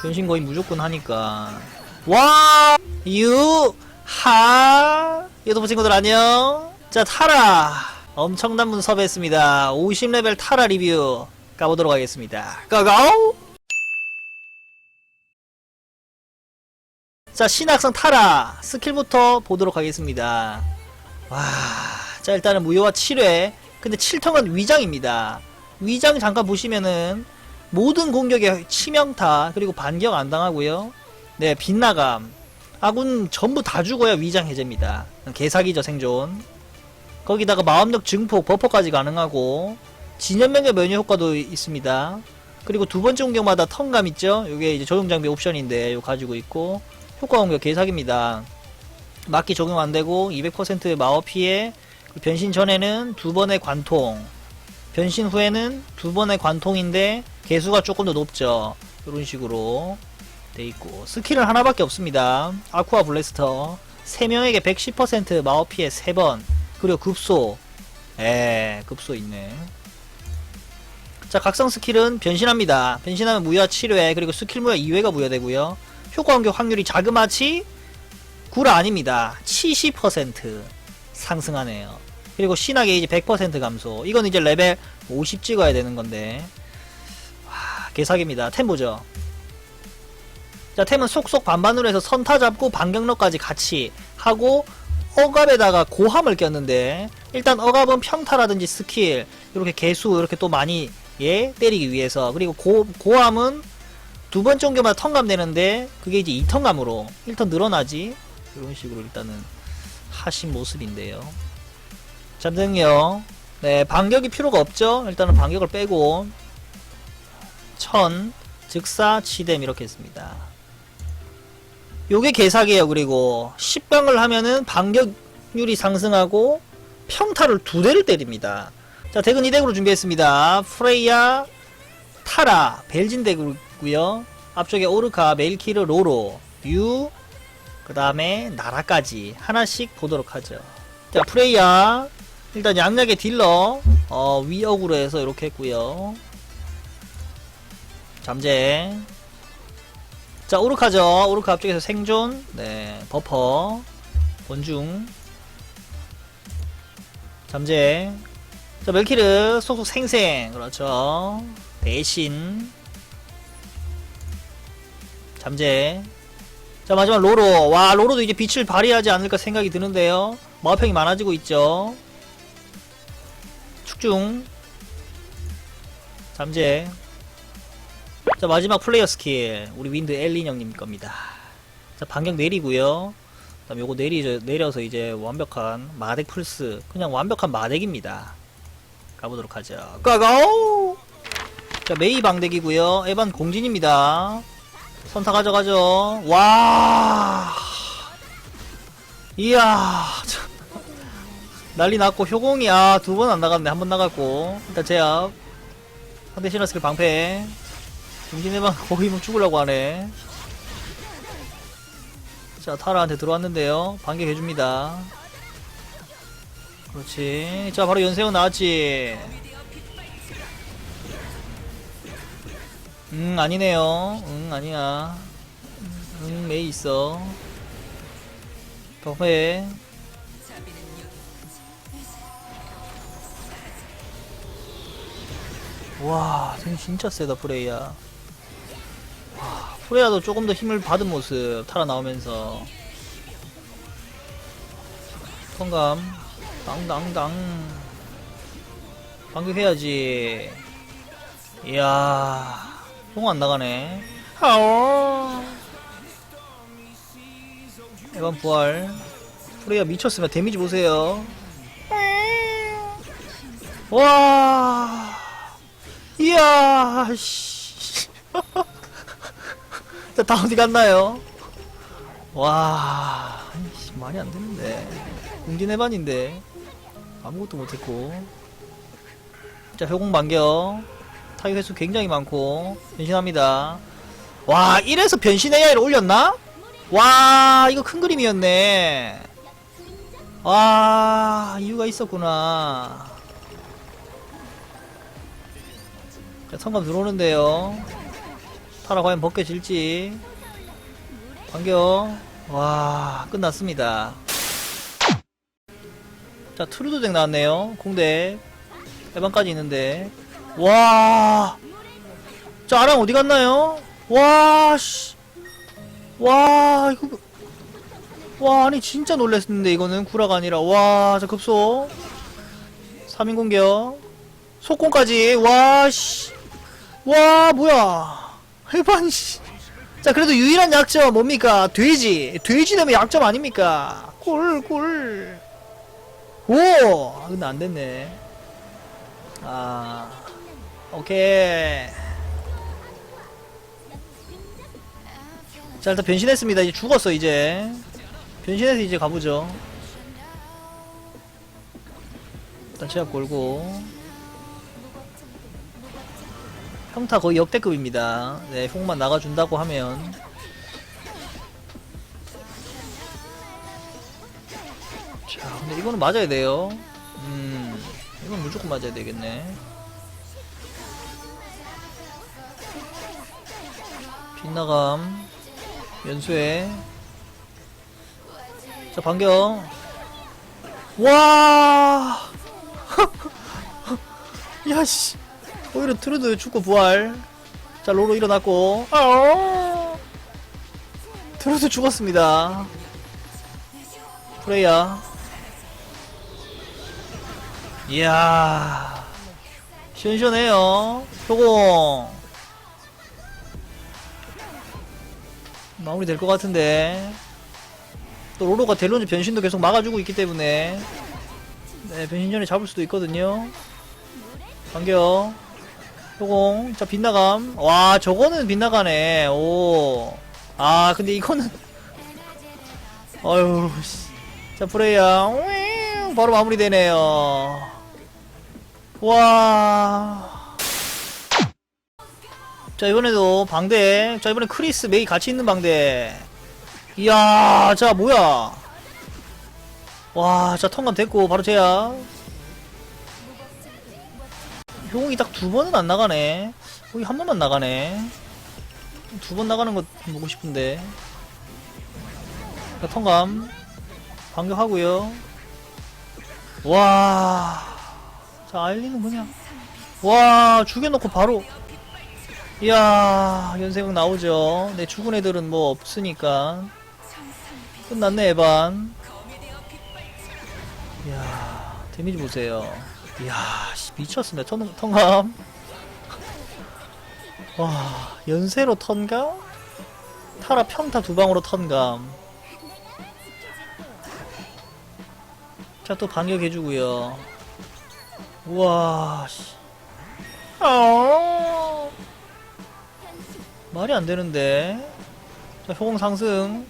변신 거의 무조건 하니까. 와! 유하. 유튜브 친구들 안녕. 자 타라. 엄청난 분 섭외했습니다. 50레벨 타라 리뷰 까보도록 하겠습니다. 고고! 자 신학성 타라 스킬부터 보도록 하겠습니다. 와, 자 일단은 무효화 7회. 근데 7턴은 위장입니다. 위장 잠깐 보시면은 모든 공격에 치명타 그리고 반격 안 당하고요. 네, 빗나감. 아군 전부 다 죽어야 위장 해제입니다. 개사기죠 생존. 거기다가 마음력 증폭 버퍼까지 가능하고 진연명의 면역 효과도 있습니다. 그리고 두 번째 공격마다 턴감 있죠? 이게 이제 조용 장비 옵션인데 이거 가지고 있고 효과 공격 개사기입니다. 막기 적용 안 되고 200% 마법 피해 변신 전에는 두 번의 관통 변신 후에는 두 번의 관통인데 개수가 조금 더 높죠. 이런 식으로 돼 있고 스킬은 하나밖에 없습니다. 아쿠아 블래스터 3명에게 110% 마법 피해 3번 그리고 급소. 에 급소 있네. 자 각성 스킬은 변신합니다. 변신하면 무효 7회 그리고 스킬 무효 2회가 무효되고요. 효과 공격 확률이 자그마치 구라 아닙니다. 70% 상승하네요. 그리고 신화 게이지 100% 감소. 이건 이제 레벨 50 찍어야 되는 건데. 와, 개사기입니다. 템 보죠. 자, 템은 속속 반반으로 해서 선타 잡고 반격력까지 같이 하고 억압에다가 고함을 꼈는데 일단 억압은 평타라든지 스킬 이렇게 개수 이렇게 또 많이 예 때리기 위해서 그리고 고, 고함은 두 번째 옮겨마다 턴감 되는데 그게 이제 2턴감으로 1턴 늘어나지 이런 식으로 일단은 하신 모습인데요. 잠등요. 네, 반격이 필요가 없죠. 일단은 반격을 빼고 천, 즉사, 치뎀 이렇게 했습니다. 요게 개사기예요. 그리고 10방을 하면은 반격률이 상승하고 평타를 두 대를 때립니다. 자, 덱은 이 덱으로 준비했습니다. 프레이야, 타라, 벨진 덱이고요. 앞쪽에 오르카, 멜키르, 로로, 유, 그 다음에 나라까지 하나씩 보도록 하죠. 자, 프레이야. 일단 양약의 딜러, 어, 위역으로 해서 이렇게 했고요 잠재. 자, 오르카죠. 오르카 앞쪽에서 생존, 네, 버퍼, 권중, 잠재. 자, 멜키르, 속속 생생, 그렇죠. 대신, 잠재. 자 마지막 로로 와 로로도 이제 빛을 발휘하지 않을까 생각이 드는데요 마법형이 많아지고 있죠 축중. 잠재. 자 마지막 플레이어 스킬. 우리 윈드 엘린 형님 겁니다. 자 반격 내리고요. 그 다음 요거 내리, 내려서 이제 완벽한 마덱 플스 그냥 완벽한 마덱입니다. 가보도록 하죠. 고고! 자 메이 방덱이고요. 에반 공진입니다. 선타 가져가죠. 와. 이야. 참. 난리 났고 효공이 아 두 번 안 나갔네. 한 번 나갔고. 일단 제압. 상대 시너스킬 방패. 김진해방 거의 뭐 죽으려고 하네. 자 타라한테 들어왔는데요. 반격 해줍니다. 그렇지. 자 바로 연세훈 나왔지. 응 아니네요 응 아니야 응 메이 있어 덕회 와 쟤 진짜 세다 프레이야 와 프레야도 조금 더 힘을 받은 모습 타라 나오면서 성감 당당당 반격해야지 이야 통안 나가네. 하오. 에반 부활. 프레이야 미쳤으면 데미지 보세요. 와. 이야. 씨. 자, 다 어디 갔나요? 와. 씨, 말이 안 되는데. 공진 해반인데. 아무것도 못했고. 자, 효공 반격. 타격 횟수 굉장히 많고 변신합니다 와 1에서 변신 AI를 올렸나? 와 이거 큰 그림이었네 와 이유가 있었구나 자 성감 들어오는데요 타라 과연 벗겨질지 반격 와 끝났습니다 자 트루드덱 나왔네요 공대 해방까지 있는데 와. 자, 아랑 어디 갔나요? 와, 씨. 와, 이거. 와, 아니, 진짜 놀랬는데, 이거는. 구라가 아니라. 와, 자, 급소. 3인 공격. 속공까지. 와, 씨. 와, 뭐야. 해반, 씨. 자, 그래도 유일한 약점 뭡니까? 돼지. 돼지 되면 약점 아닙니까? 꿀, 꿀. 오! 아, 근데 안 됐네. 아, 오케이. 자, 일단 변신했습니다. 이제 죽었어, 이제. 변신해서 이제 가보죠. 일단 제압 걸고. 평타 거의 역대급입니다. 네, 흉만 나가준다고 하면. 자, 근데 이거는 맞아야 돼요. 음, 이건 무조건 맞아야 되겠네. 빗나감, 연수해. 자, 반경. 와! 야, 씨. 오히려 트루드 축구 부활. 자, 로로 일어났고. 아오! 트루드 죽었습니다. 프레이야. 이야 시원시원해요 효공 마무리 될 것 같은데 또 로로가 델론즈 변신도 계속 막아주고 있기 때문에 네 변신 전에 잡을 수도 있거든요 반격 효공 자 빗나감 와 저거는 빗나가네 오아 근데 이거는 어휴 씨. 자 프레이야 바로 마무리되네요 와. 자, 이번에도 방대. 자, 이번에 크리스, 메이 같이 있는 방대. 이야, 자, 뭐야. 와, 자, 턴감 됐고, 바로 제야. 효공이 딱 두 번은 안 나가네. 거기 한 번만 나가네. 두 번 나가는 거 보고 싶은데. 자, 턴감. 반격하고요 와. 자, 아일리는 뭐냐? 와, 죽여놓고 바로. 이야, 연세각 나오죠. 네, 죽은 애들은 뭐 없으니까. 끝났네, 에반. 이야, 데미지 보세요. 이야, 씨, 미쳤습니다. 턴, 턴감. 와, 연세로 턴감? 타라 평타 두 방으로 턴감. 자, 또 반격해주고요. 우와, 씨. 아 말이 안 되는데. 자, 효공 상승.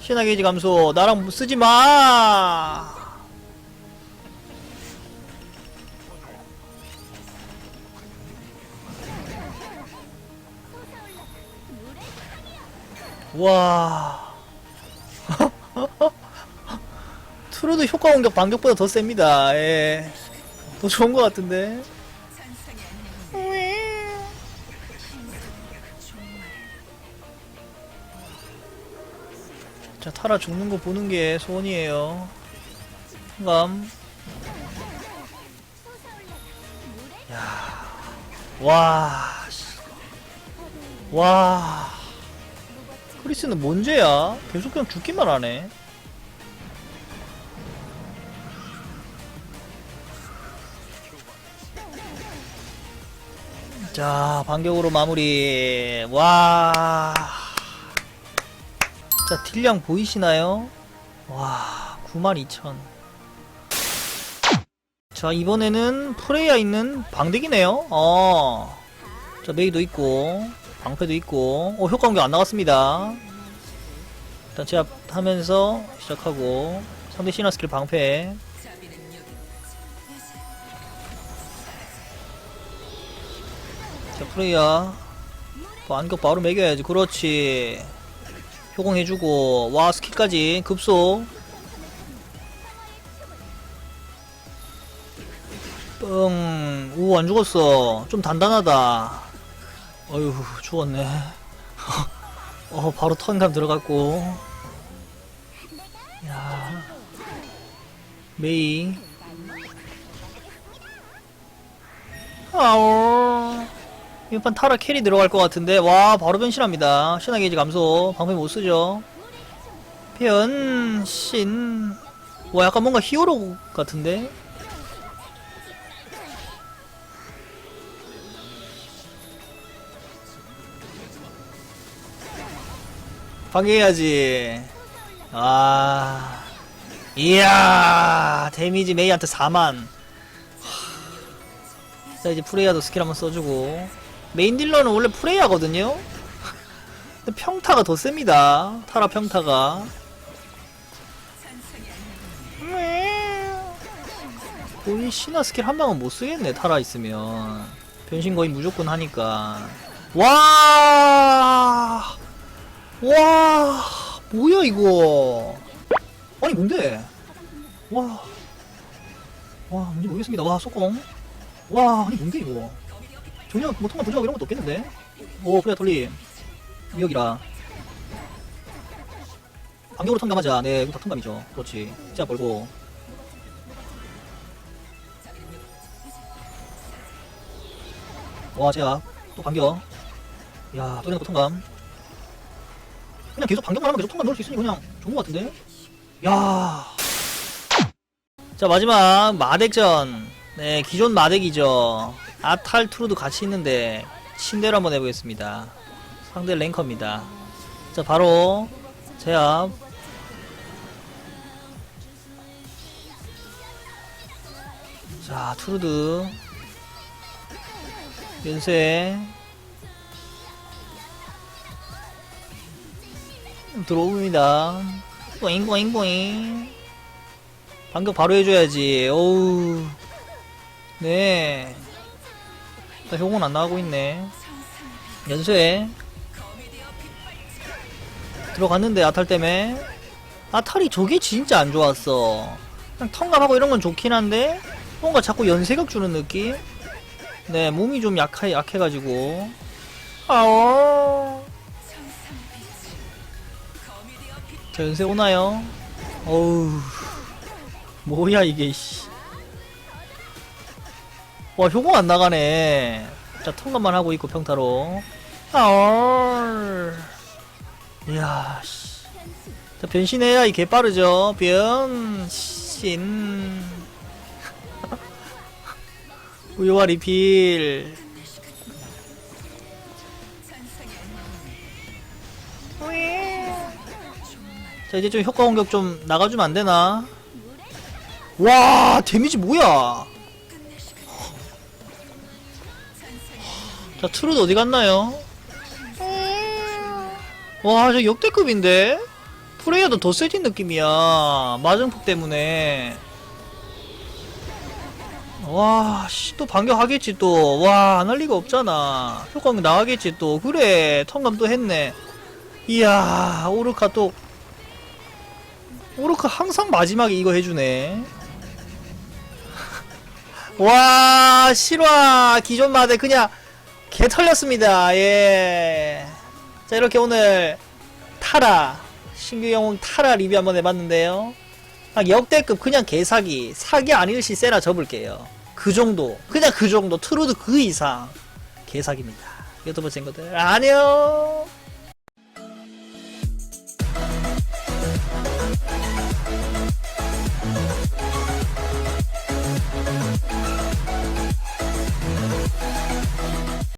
신화 게이지 감소. 나랑 쓰지 마! 와. 트루드 효과 공격 반격보다 더 셉니다. 예. 더 좋은 것 같은데. 자, 타라 죽는 거 보는 게 소원이에요. 감. 야. 와. 씨. 와. 크리스는 뭔 죄야? 계속 그냥 죽기만 하네. 자, 반격으로 마무리. 와. 자, 딜량 보이시나요? 와, 92,000. 자, 이번에는 프레이야 있는 방대기네요. 어. 자, 메이도 있고, 방패도 있고, 어, 효과 공격 안 나갔습니다. 일단 제압하면서 시작하고, 상대 신화 스킬 방패. 자 프레이야. 뭐 안격 바로 매겨야지. 그렇지. 효공해주고 와 스킬까지. 급소. 뻥. 오 안죽었어. 좀 단단하다 어휴 죽었네. 어 바로 턴감 들어갔고. 야 메이. 아오. 이번 타라 캐리 들어갈 것 같은데. 와 바로 변신합니다. 신화 게이지 감소. 방패 못 쓰죠. 변신. 와 약간 뭔가 히어로 같은데 방해해야지. 아 이야 데미지 메이한테 4만. 자 이제 프레이야도 스킬 한번 써주고. 메인 딜러는 원래 프레이야거든요? 근데 평타가 더 셉니다. 타라 평타가. 거의 신화 스킬 한 방은 못 쓰겠네 타라 있으면. 변신 거의 무조건 하니까. 와 와, 뭐야 이거? 아니 뭔데? 와, 와 뭔지 모르겠습니다. 와 소공. 와, 아니 뭔데 이거? 전혀 뭐 통과 부족하고 이런 것도 없겠는데? 오, 그래 돌림. 위력이라. 반격으로 통감하자. 네, 이거 다 통감이죠. 그렇지. 진짜 벌고. 와, 제야. 또 반격. 야, 또 이런 거 통감. 그냥 계속 반격만 하면 계속 통과 넣을 수 있으니 그냥 좋은 것 같은데? 야. 자 마지막 마덱전. 네 기존 마덱이죠. 아탈 트루도 같이 있는데 침대로 한번 해보겠습니다. 상대 랭커입니다. 자 바로 제압. 자 트루드 연쇄 들어옵니다. 꼬잉 꼬잉 꼬잉. 반격 바로 해줘야지. 어우. 네. 자, 효공은 안 나가고 있네. 연쇄. 들어갔는데 아탈 때문에. 아탈이 저게 진짜 안 좋았어. 그냥 턴감하고 이런 건 좋긴 한데 뭔가 자꾸 연쇄각 주는 느낌? 네, 몸이 좀 약해, 약해가지고. 아오. 자, 연세 오나요? 어우, 뭐야, 이게, 씨. 와, 효공 안 나가네. 자, 통감만 하고 있고, 평타로. 아얼. 이야, 씨. 자, 변신해야 이개 빠르죠. 변신. 우유와 리필. 자 이제 좀 효과 공격 좀 나가주면 안 되나? 와 데미지 뭐야? 자 트루드 어디 갔나요? 와 저 역대급인데? 프레이어도 더 세진 느낌이야 마정폭 때문에 와씨 또 반격하겠지 또 와 안 할 리가 없잖아 효과 공격 나가겠지 또 그래 턴감 또 했네 이야 오르카 또 오르카 항상 마지막에 이거 해주네. 와, 실화 기존 마대 그냥 개 털렸습니다. 예. 자, 이렇게 오늘 타라, 신규 영웅 타라 리뷰 한번 해봤는데요. 아, 역대급 그냥 개사기. 사기 아닐 시 세라 접을게요. 그 정도. 그냥 그 정도. 트루드 그 이상. 개사기입니다. 유튜브 친구들, 안녕!